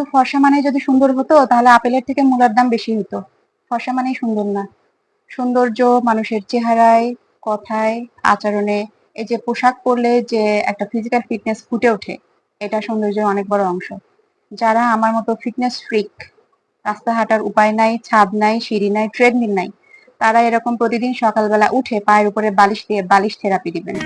শুধু ফর্সা মানে যদি সুন্দর হতো, তাহলে আপেলের থেকে মূলার দাম বেশি হতো। ফর্সা মানেই সুন্দর না। সৌন্দর্য, মানুষের চেহারায়, কথায়, আচরণে, এই যে পোশাক পরলে যে একটা ফিজিক্যাল ফিটনেস ফুটে ওঠে, এটা সৌন্দর্যের অনেক বড় অংশ। যারা আমার মতো ফিটনেস ফ্রিক রাস্তা হাঁটার উপায় নাই, ছাদ নাই, সিঁড়ি নাই ট্রেডমিল নাই, তারা এরকম প্রতিদিন সকালবেলা উঠে পায়ের উপরে বালিশ দিয়ে বালিশ থেরাপি দিবেন।